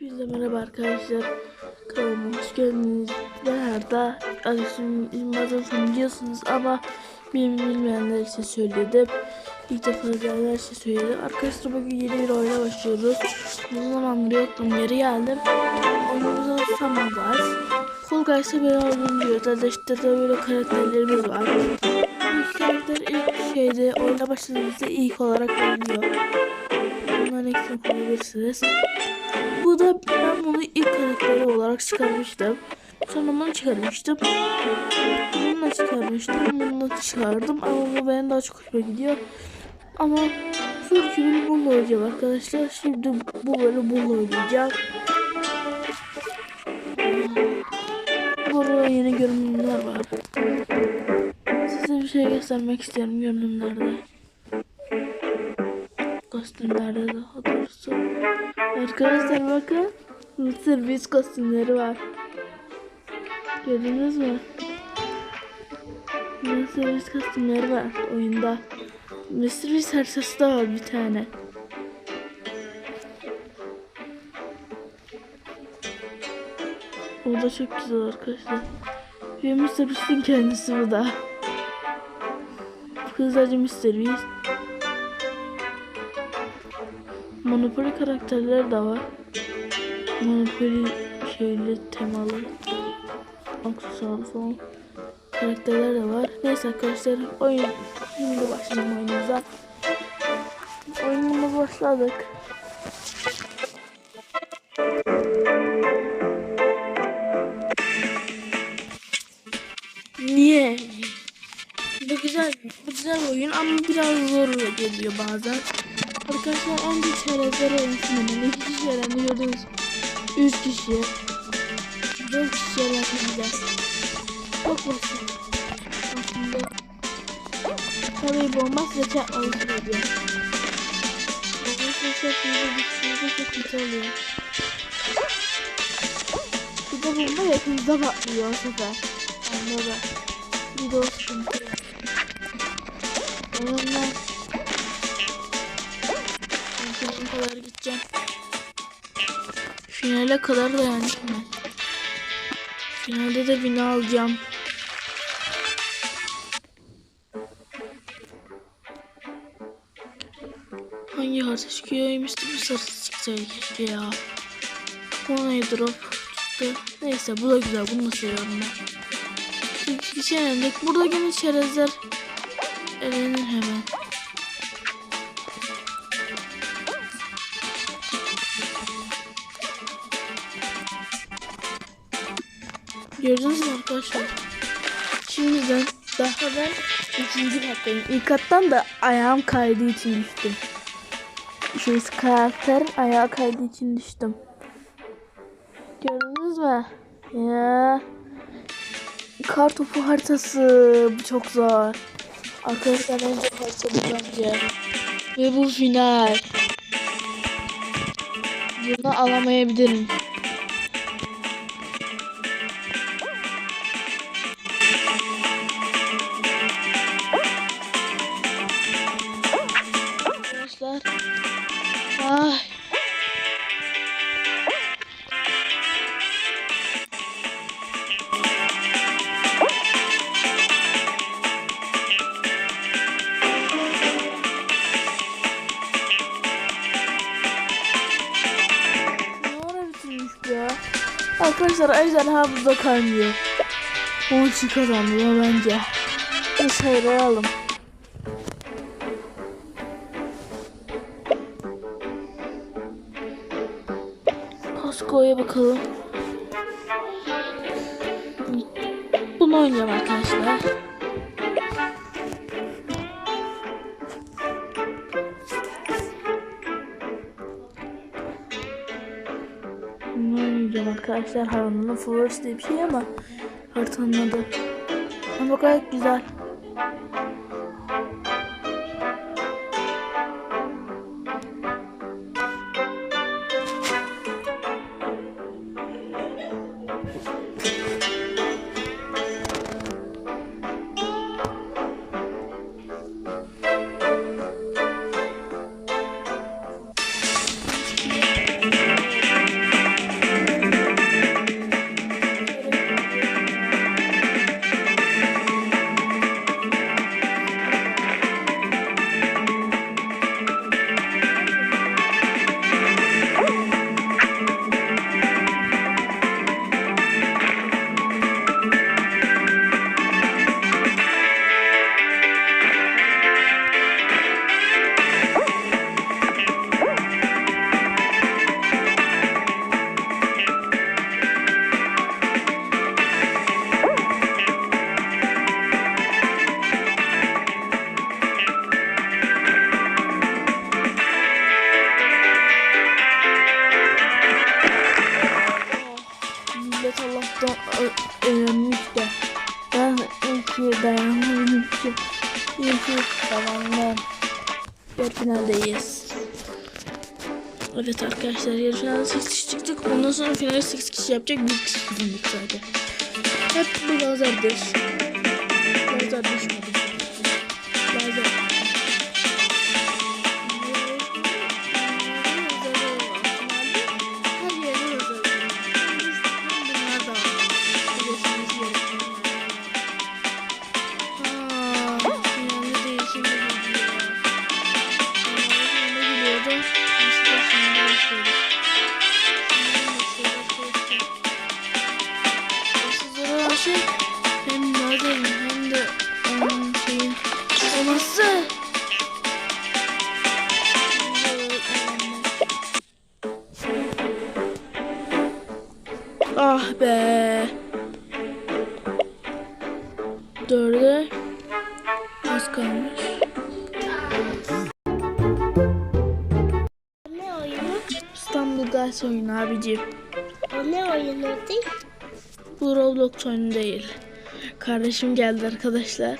Hepinize merhaba arkadaşlar. Kanalıma hoş geldiniz. Ben Arda. Adresimi biliyorsunuz ama benim bilmeyenler için söyledim. İlk defa bilenler için söyledim. Arkadaşlar bugün yeni bir oyuna başlıyoruz. Uzun zamandır yoktum. Geri geldim. Summer Guys. Full Guys'a böyle oynuyoruz. Zaten işte de böyle karakterlerimiz var. İlk karakter ilk şeyde oyuna başladığımızda ilk olarak oynuyor. Bunların eksik koyabilirsiniz. Bu da ben bunu ilk karakteri olarak çıkarmıştım. Sonra bunu çıkarmıştım. Bunu da çıkarmıştım. Bunu da çıkardım. Ama bu benim daha çok hoşuma gidiyor. Ama Türk'ü bir bununla oynayacağım arkadaşlar. Şimdi bu böyle bununla oynayacağım. Burada yeni görünümler var. Size bir şey göstermek istiyorum görünümlerde. Kostümlerde daha doğrusu. Arkadaşlar bakın. Mr. Beast kostümleri var. Gördünüz mü? Mr. Beast kostümleri var oyunda. Mr. Beast haritası da var bir tane. O da çok güzel arkadaşlar. Ve Mr. Beast'in kendisi bu da. Kızacı Mr. Beast. Monopoly karakterleri de var. Monopoly şeyli temalı aksesuarı falan karakterler de var. Neyse arkadaşlar oyun şimdi başlayalım oyunumuza. Oyunumuza başladık. Niye? Bu güzel, bu güzel oyun ama biraz zor geliyor bazen. Arkadaşlar önce çerezler oynamışım. İki kişi öğrendi gördünüz. Üç kişi. Dört kişi öğrendi Çok basit. Aslında. Tabii bomba size çarpmalı söylüyor. Bomba size çarpmalı düşünce çok kötü oluyor. Bir de bomba yakınızda patlıyor o sefer. Anladım. Bir de o kadar gideceğim. Finale kadar dayandım ben. Finalde de bina alacağım. Hangi harita çıkıyor? Mr. bir sarısı çıksaydı keşke ya. Ona drop çıktı. Neyse bu da güzel. Bunu da seviyorum ben. Elendik. Burada gene çerezler elenir hemen. Gördünüz mü arkadaşlar? Şimdiden daha ben ikinci kattayım. İlk kattan da ayağım kaydığı için düştüm. Şey karakter ayağı kaydığı için düştüm. Gördünüz mü? Ya. Kar topu haritası. Bu çok zor. Arkadaşlar en zor harita bu bence. Ve bu final. Bunu alamayabilirim. Ay. Ya? Arkadaşlar ejderha burada kaynıyor. 10 kazanıyor bence. Biz sayılayalım. Costco'ya bakalım. Bunu oynayacağım arkadaşlar. Bunu oynayacağım arkadaşlar. Harun'un Flores diye bir şey ama haritanın adı. Ama gayet güzel. Finaldeyiz. Evet arkadaşlar yarı finalde 8 kişi çıktık. Ondan sonra finalde 8 kişi yapacak. Bir kişi bizimdik sadece. Hep bu lazerdir. Guys oyunu abicim. O ne oyunu değil? Bu Roblox oyunu değil. Kardeşim geldi arkadaşlar.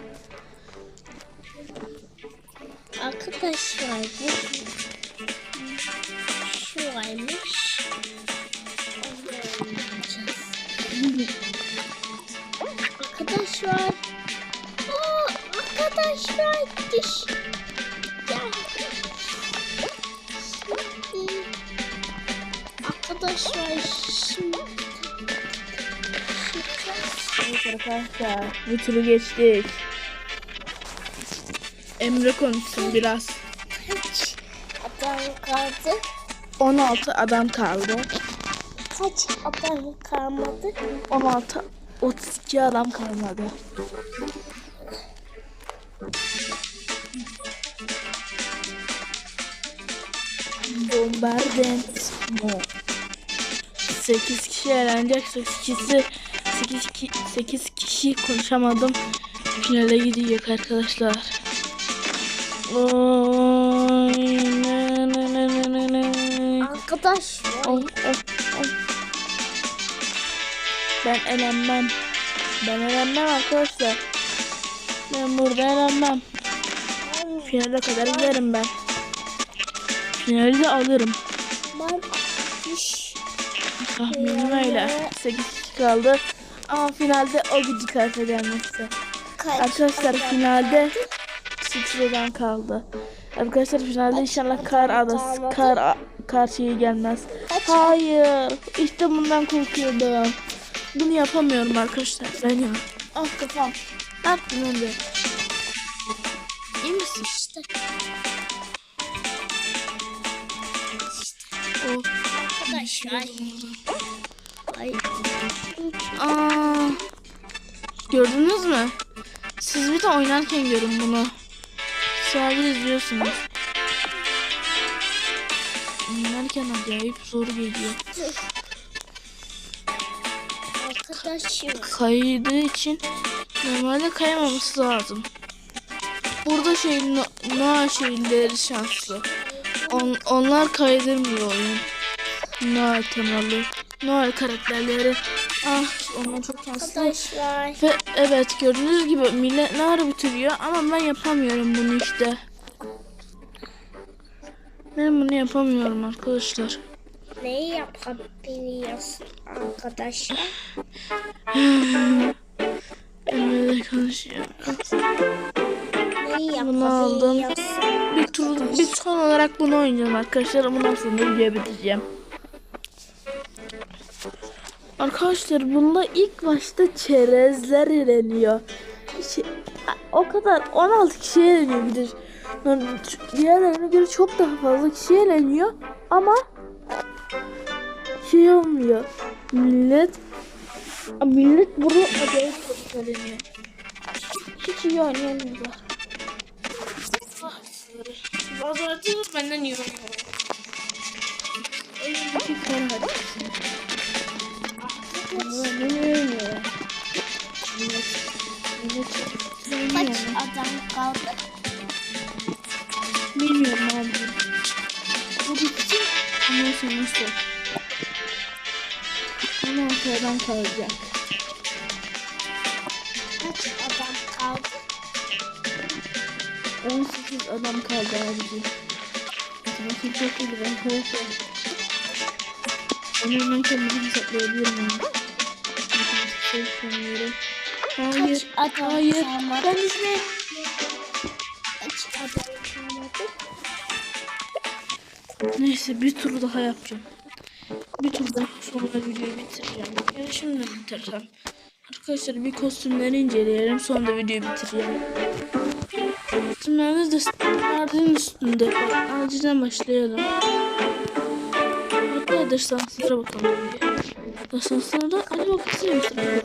Arkadaşlar bu şu aymış. Onu oynayacağız. Arkadaşlar. Aa, arkadaşlar düş. Arkadaşlar şimdi. Evet arkadaşlar bu turu geçtik. Emre konuşsun biraz. Kaç adam kaldı? 16 adam kaldı. Kaç adam kalmadı? 16 32 adam kalmadı. Bombardent mu? 8 kişi eğlenecek. 8 kişi 8 kişi, 8 kişi konuşamadım. Finale gidecek arkadaşlar. Oy, ne, ne, ne, ne, ne, ne. Arkadaşlar. Of, of, of. Ben elenmem. Ben elenmem arkadaşlar. Ben burada elenmem. Finale kadar giderim ben. Finali de alırım. Ben düş. Tahminim öyle. 8 kişi kaldı. Ama finalde o gücü kaybedenmesi. Kaç Arkadaşlar finalde sıçradan kaldı. Arkadaşlar finalde inşallah kar adası, kar kar şeyi gelmez. Hayır. İşte bundan korkuyordum. Bunu yapamıyorum arkadaşlar. Ben ya. Ah kafam. Ne yaptın önce? İyi misin? işte. Oh. Arkadaşlar. Ay. Aa. Gördünüz mü? Siz bir de oynarken görün bunu. Sadece izliyorsunuz. Oynarken acayip zor geliyor. Arkadaşlar. Kaydığı için normalde kaymaması lazım. Burada şey no, Noah şeyleri şanslı. On, onlar kaydırmıyor oyun. Noah temalı. Noah karakterleri. Ah onlar çok şanslı. Arkadaşlar. Ve evet gördüğünüz gibi millet ne ara bitiriyor ama ben yapamıyorum bunu işte. Ben bunu yapamıyorum arkadaşlar. Neyi yapabiliyorsun arkadaşlar? Emre'yle konuşuyor. Neyi Bunu aldım. Bir tur, bir son olarak bunu oynayacağım arkadaşlar. Bundan sonra videoyu bitireceğim. Arkadaşlar bunda ilk başta çerezler eleniyor. Şey, o kadar 16 kişi eleniyor bir de. Yani Diğerlerine göre çok daha fazla kişi eleniyor ama şey olmuyor. Millet millet bunu acayip çok eleniyor. Hiç iyi oynayamıyorlar. Bazıları benden iyi oynuyor. Oyundaki kar hadi. Kaç adam kaldı? Bilmiyorum abi. Bu bitsin. Ondan sonrası. Ondan sonradan kalacak. kaç adam kaldı? 18 adam kaldı abicim. Matematik çok iyi ben korkuyorum. Onu hemen kendim hesaplayabilirim yani. Çalışmıyorum. Hayır. Kaç adam Hayır. kalmadı? Ben düşme. Kaç adam kalmadı? Neyse bir tur daha yapacağım. Bir tur daha sonra videoyu bitireceğim. Yani şimdi bitireceğim. Arkadaşlar bir kostümleri inceleyelim sonra da videoyu bitireceğim. Kostümlerimiz de standartın üstünde. Acilen başlayalım. Hatta destanslara bakalım. Bir. Destanslarda acaba kaç tane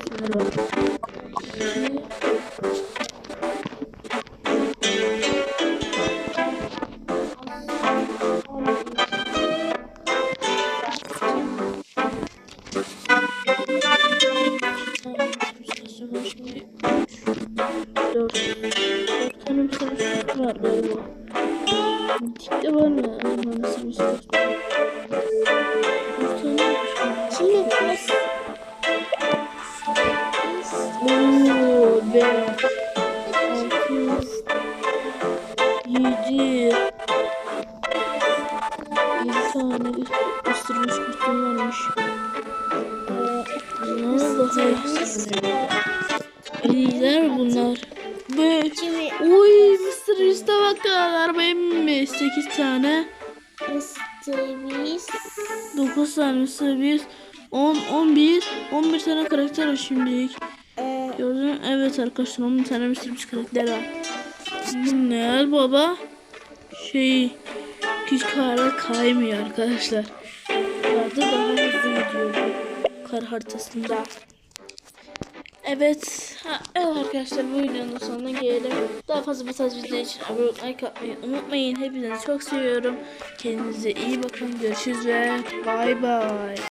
tane ısırmış kurtum varmış. Bunlar ısırmış. İyiler bunlar. Şimdi Uy Mr. Beast'e bakın. Benim 8 tane. istemiz. 9 tane Mr. Beast. 10, 11, 11 tane karakter var şimdilik. Ee, Gördün mü? Evet arkadaşlar 10 tane Mr. Beast karakter var. Bu ne baba? Şey, hiç kara kaymıyor arkadaşlar. Vardı daha hızlı gidiyor kar haritasında. Evet. Ha, evet arkadaşlar bu videonun sonuna gelelim. Daha fazla bu tarz videolar için abone olmayı, like atmayı unutmayın. Hepinizi çok seviyorum. Kendinize iyi bakın. Görüşürüz ve bay bay.